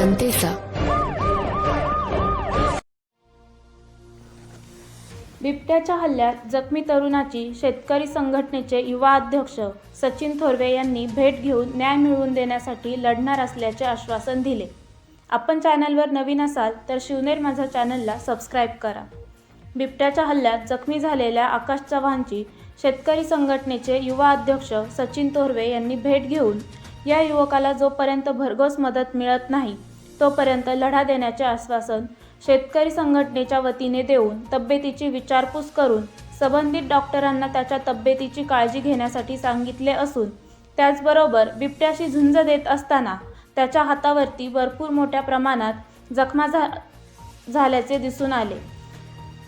जनतेचा. बिबट्याच्या हल्ल्यात जखमी तरुणाची शेतकरी संघटनेचे युवा अध्यक्ष सचिन थोरवे यांनी भेट घेऊन न्याय मिळवून देण्यासाठी लढणार असल्याचे आश्वासन दिले. आपण चॅनलवर नवीन असाल तर शिवनेर माझा चॅनलला सबस्क्राईब करा. बिबट्याच्या हल्ल्यात जखमी झालेल्या आकाश चव्हाणची शेतकरी संघटनेचे युवा अध्यक्ष सचिन तोरवे यांनी भेट घेऊन या युवकाला जोपर्यंत भरघोस मदत मिळत नाही तोपर्यंत लढा देण्याचे आश्वासन शेतकरी संघटनेच्या वतीने देऊन तब्येतीची विचारपूस करून संबंधित डॉक्टरांना त्याच्या तब्येतीची काळजी घेण्यासाठी सांगितले असून त्याचबरोबर बिबट्याशी झुंज देत असताना त्याच्या हातावरती भरपूर मोठ्या प्रमाणात जखमा झा झाल्याचे दिसून आले.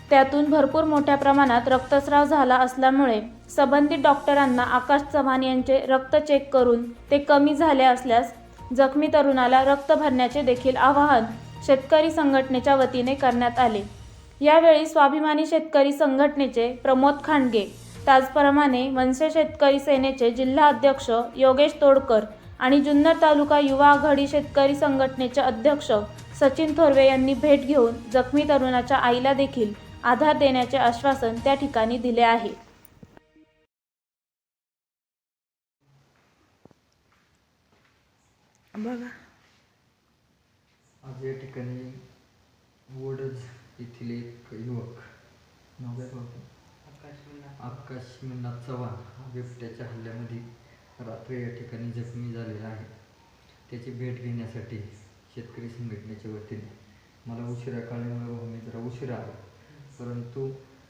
त्यातून भरपूर मोठ्या प्रमाणात रक्तस्राव झाला असल्यामुळे संबंधित डॉक्टरांना आकाश चव्हाण यांचे रक्त चेक करून ते कमी झाले असल्यास जखमी तरुणाला रक्त भरण्याचे देखील आवाहन शेतकरी संघटनेच्या वतीने करण्यात आले. यावेळी स्वाभिमानी शेतकरी संघटनेचे प्रमोद खांडगे त्याचप्रमाणे मनसे शेतकरी सेनेचे जिल्हा अध्यक्ष योगेश तोडकर आणि जुन्नर तालुका युवा आघाडी शेतकरी संघटनेचे अध्यक्ष सचिन थोरवे यांनी भेट घेऊन जखमी तरुणाच्या आईला देखील आधार देण्याचे आश्वासन त्या ठिकाणी दिले आहे. बघा. आज या ठिकाणी वडज येथील एक युवक नाव काय? आकाश मिनाथ चव्हाण हा बिबट्याच्या हल्ल्यामध्ये रात्री या ठिकाणी जखमी झालेला आहे. त्याची भेट घेण्यासाठी शेतकरी संघटनेच्या वतीने. मला उशिरा कळल्यामुळे भाऊ मी जरा उशिरा आलो. परंतु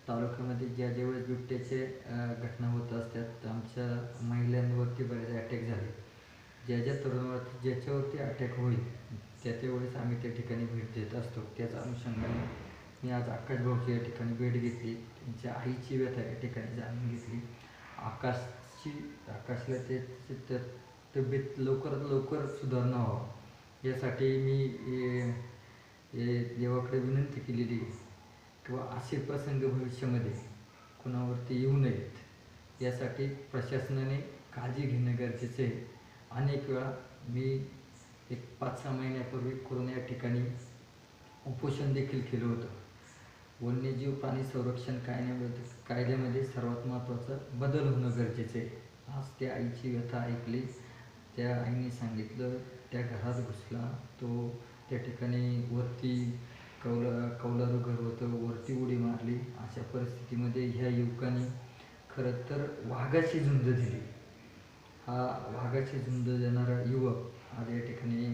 तालुक्यामध्ये ज्या ज्यावेळेस बिबट्याचे घटना होत असतात आमच्या महिलांवरती बरेच अटॅक झाले. ज्या ज्या तरुणावरती ज्याच्यावरती अटॅक होईल त्या त्यावेळेस आम्ही त्या ठिकाणी भेट देत असतो. त्याच अनुषंगाने मी आज आकाश भाऊची या ठिकाणी भेट घेतली. त्यांच्या आईची व्यथा या ठिकाणी जाणून घेतली. आकाशची आकाशला त्याची तब्येत लवकरात लवकर सुधारणा व्हावं. यासाठी मी देवाकडे विनंती केलेली किंवा असे प्रसंग भविष्यामध्ये कोणावरती येऊ नयेत. यासाठी प्रशासनाने काळजी घेणं गरजेचं आहे. अनेक वेळा मी एक पाच सहा महिन्यापूर्वी कोरोना या ठिकाणी उपोषण देखील केलं होतं. वन्यजीव प्राणी संरक्षण कायद्यामध्ये कायद्यामध्ये सर्वात महत्त्वाचं बदल होणं गरजेचं आहे. आज त्या आईची व्यथा ऐकली त्या आईने सांगितलं त्या घरात घुसला तो त्या ठिकाणी वरती कौला कौलारू घर होतं वरती उडी मारली. अशा परिस्थितीमध्ये ह्या युवकाने खरं तर वाघाची झुंज दिली. हा वाघाची झुंज देणारा युवक आज या ठिकाणी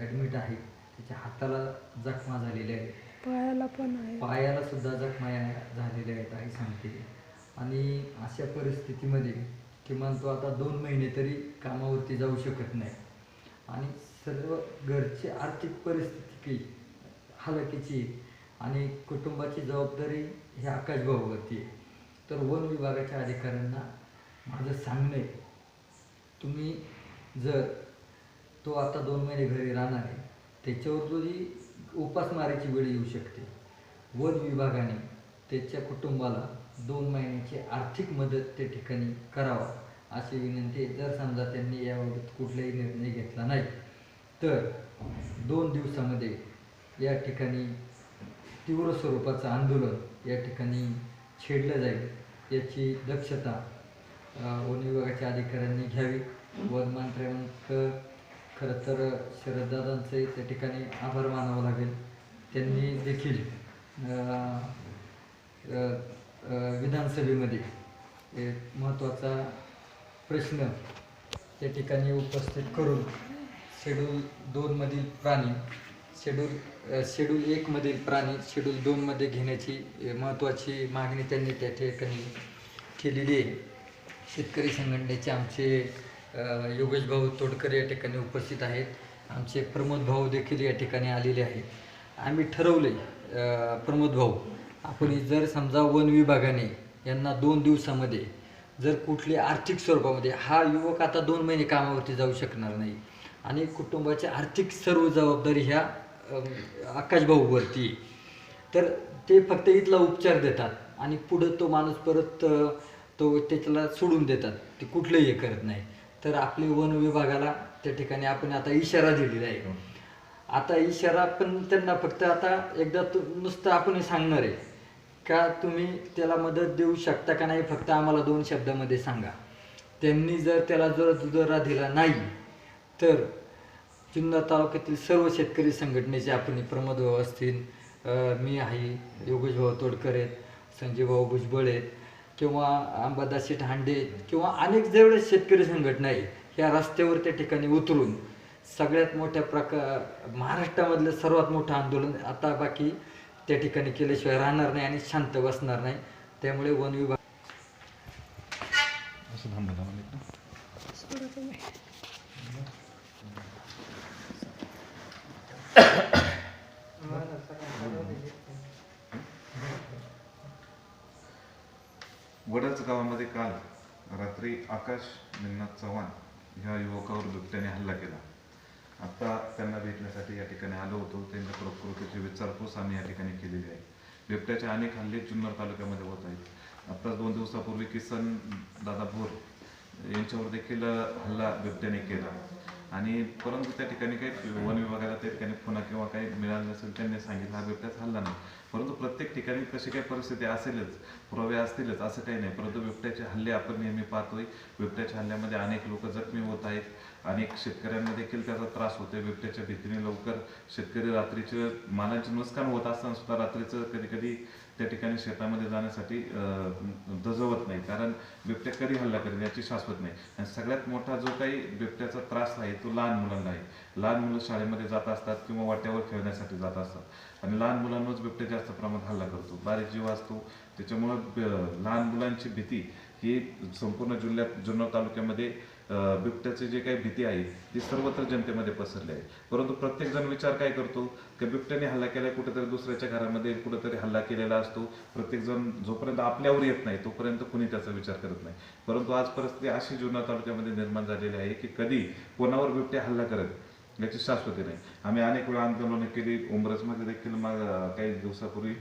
ॲडमिट आहे. त्याच्या हाताला जखमा झालेल्या आहेत पायाला पण आहे. पायाला सुद्धा जखमा झालेल्या आहेत आई सांगते. आणि अशा परिस्थितीमध्ये किमान तो आता दोन महिने तरी कामावरती जाऊ शकत नाही. आणि सर्व घरची आर्थिक परिस्थिती हालाकीची आहे. आणि कुटुंबाची जबाबदारी ह्या आकाश भाऊवरती आहे. तर वन विभागाच्या अधिकाऱ्यांना माझं सांगणं आहे तुम्ही जर तो आता दोन महिने घरी राहणार आहे त्याच्यावर तुझी उपासमारीची वेळ येऊ शकते वन विभागाने त्याच्या कुटुंबाला दोन महिन्याची आर्थिक मदत त्या ठिकाणी करावा अशी विनंती आहे. जर समजा त्यांनी याबाबत कुठलाही निर्णय घेतला नाही तर दोन दिवसामध्ये या ठिकाणी तीव्र स्वरूपाचं आंदोलन या ठिकाणी छेडलं जाईल याची दक्षता वन विभागाच्या अधिकाऱ्यांनी घ्यावी. वन मंत्र्यांक खरं तर शरददादांचे त्या ठिकाणी आभार मानावं लागेल. त्यांनी देखील विधानसभेमध्ये एक महत्त्वाचा प्रश्न त्या ठिकाणी उपस्थित करून शेड्यूल दोनमधील प्राणी शेड्यूल शेड्यूल एकमधील प्राणी शेड्यूल दोनमध्ये घेण्याची महत्त्वाची मागणी त्यांनी त्या ठिकाणी केलेली आहे. शेतकरी संघटनेचे आमचे योगेश भाऊ तोडकर या ठिकाणी उपस्थित आहेत. आमचे प्रमोद भाऊ देखील या ठिकाणी आलेले आहेत. आम्ही ठरवले प्रमोद भाऊ आपण जर समजा वन विभागाने यांना दोन दिवसामध्ये जर कुठले आर्थिक स्वरूपामध्ये हा युवक आता दोन महिने कामावरती जाऊ शकणार नाही आणि कुटुंबाची आर्थिक सर्व जबाबदारी ह्या आकाशभाऊवरती तर ते फक्त इथला उपचार देतात आणि पुढं तो माणूस परत तो त्याच्याला सोडून देतात. ते कुठलंही हे करत नाही. तर आपले वन विभागाला त्या ठिकाणी आपण आता इशारा दिलेला आहे. आता इशारा पण त्यांना फक्त आता एकदा तू नुसतं आपण सांगणार आहे. का तुम्ही त्याला मदत देऊ शकता का नाही फक्त आम्हाला दोन शब्दामध्ये सांगा. त्यांनी जर त्याला जर दुजोरा दिला नाही तर जुन्नर तालुक्यातील सर्व शेतकरी संघटनेचे आपण प्रमोद भाऊ असतील मी आहे योगेश भाऊ तोडकर आहेत संजय भाऊ भुजबळ आहेत किंवा अंबादासी शेठ किंवा अनेक जेवढे शेतकरी संघटना आहे ह्या रस्त्यावर त्या ठिकाणी उतरून सगळ्यात मोठ्या प्रकार महाराष्ट्रामधलं सर्वात मोठं आंदोलन आता बाकी त्या ठिकाणी केल्याशिवाय राहणार नाही आणि शांत बसणार नाही. त्यामुळे वन विभाग गावामध्ये काल रात्री आकाश निमनाथ चव्हाण ह्या युवकावर बिबट्याने हल्ला केला. आता त्यांना भेटण्यासाठी या ठिकाणी आलो होतो. त्यांच्या प्रकृतीची विचारपूस आम्ही या ठिकाणी केलेली आहे. बिबट्याचे अनेक हल्ले जुन्नर तालुक्यामध्ये होत आहेत. आत्ताच दोन दिवसापूर्वी किसन दादा भोर यांच्यावर देखील हल्ला बिबट्याने केला. आणि परंतु त्या ठिकाणी काही वन विभागाला त्या ठिकाणी पुन्हा किंवा काही मिळालं नसेल त्यांनी सांगितलं हा बिबट्याच हल्ला नाही. परंतु प्रत्येक ठिकाणी कशी काही परिस्थिती असेलच पुरावे असतीलच असं काही नाही. परंतु बिबट्याचे हल्ले आपण नेहमी पाहतोय. बिबट्याच्या हल्ल्यामध्ये अनेक लोक जखमी होत आहेत. अनेक शेतकऱ्यांना देखील त्याचा त्रास होतोय. बिबट्याच्या भीतीने लवकर शेतकरी रात्रीचे मालांचे नुकसान होत असताना सुद्धा रात्रीचं कधी कधी त्या ठिकाणी शेतामध्ये जाण्यासाठी दजवत नाही. कारण बिबट्या कधी हल्ला करेल याची शाश्वत नाही. आणि सगळ्यात मोठा जो काही बिबट्याचा त्रास आहे तो लहान मुलांना आहे. लहान मुलं शाळेमध्ये जात असतात किंवा वाट्यावर खेळण्यासाठी जात असतात. आणि लहान मुलांवरच बिबट्या जास्त प्रमाणात हल्ला करतो. बारीक जीव असतो. त्याच्यामुळं लहान मुलांची भीती ही संपूर्ण जिल्ह्यात जुन्नर तालुक्यामध्ये बिबट्याची जी काही भीती आहे ती सर्वत्र जनतेमध्ये पसरली आहे. परंतु प्रत्येक जण विचार काय करतो? की बिबट्याने हल्ला केलाय कुठेतरी दुसऱ्याच्या घरामध्ये कुठेतरी हल्ला केलेला असतो. प्रत्येक जण जोपर्यंत आपल्यावर येत नाही तोपर्यंत कुणी त्याचा विचार करत नाही. परंतु आज परिस्थिती अशी जुन्नर तालुक्यामध्ये निर्माण झालेली आहे की कधी कोणावर बिबट्या हल्ला करत याची शाश्वती नाही. आम्ही अनेक वेळा आंदोलनं केली. उमरसमध्ये देखील माग काही दिवसापूर्वी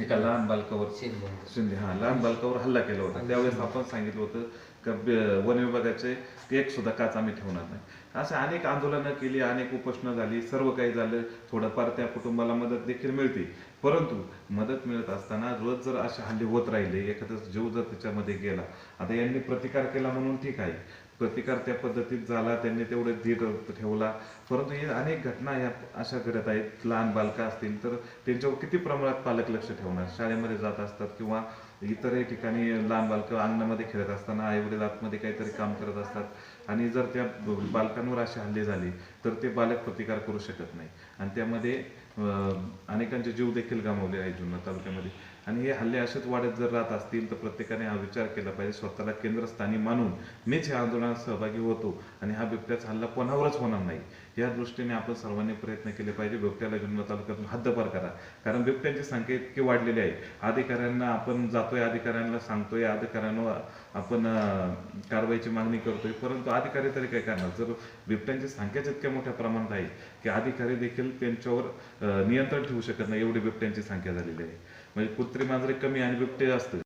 एका लहान बालकावर शिंदे. हा लहान बालकावर हल्ला केला होता. त्यावेळेस आपण सांगितलं होतं वन विभागाचे एक सुद्धा काच आम्ही ठेवणार नाही. असे अनेक आंदोलनं केली अनेक उपोषणं झाली सर्व काही झालं. थोडंफार त्या कुटुंबाला मदत देखील मिळते. परंतु मदत मिळत असताना रोज जर असे हल्ले होत राहिले एखादा जीव जर त्याच्यामध्ये गेला आता यांनी प्रतिकार केला म्हणून ठीक आहे. प्रतिकार त्या पद्धतीत झाला त्यांनी तेवढे धीर ठेवला. परंतु हे अनेक घटना ह्या अशा घडत आहेत लहान बालका असतील तर त्यांच्यावर किती प्रमाणात पालक लक्ष ठेवणार? शाळेमध्ये जात असतात किंवा इतरही ठिकाणी लहान बालकं अंगणामध्ये खेळत असताना आई वडील आतमध्ये काहीतरी काम करत असतात. आणि जर त्या बालकांवर असे हल्ले झाले तर ते बालक प्रतिकार करू शकत नाही. आणि त्यामध्ये अनेकांचे जीव देखील गमावले आहेत जुन्नर तालुक्यामध्ये. आणि हे हल्ले असेच वाढत जर राहत असतील तर प्रत्येकाने हा विचार केला पाहिजे. स्वतःला केंद्रस्थानी मानून मीच या आंदोलनात सहभागी होतो आणि हा बिबट्याचा हल्ला कोणावरच होणार नाही. या दृष्टीने आपण सर्वांनी प्रयत्न केले पाहिजे. बिबट्याला जन्म तालुक्यातून हद्दपार करा. कारण बिबट्यांची संख्या इतकी वाढलेली आहे. अधिकाऱ्यांना आपण जातोय अधिकाऱ्यांना सांगतोय अधिकाऱ्यांवर आपण कारवाईची मागणी करतोय. परंतु अधिकारी तरी काय करणार? जर बिबट्यांची संख्याच इतक्या मोठ्या प्रमाणात आहे की अधिकारी देखील त्यांच्यावर नियंत्रण ठेवू शकत नाही. एवढी बिबट्यांची संख्या झालेली आहे. म्हणजे कुत्री मांजरे कमी आणि बिबटे जास्त.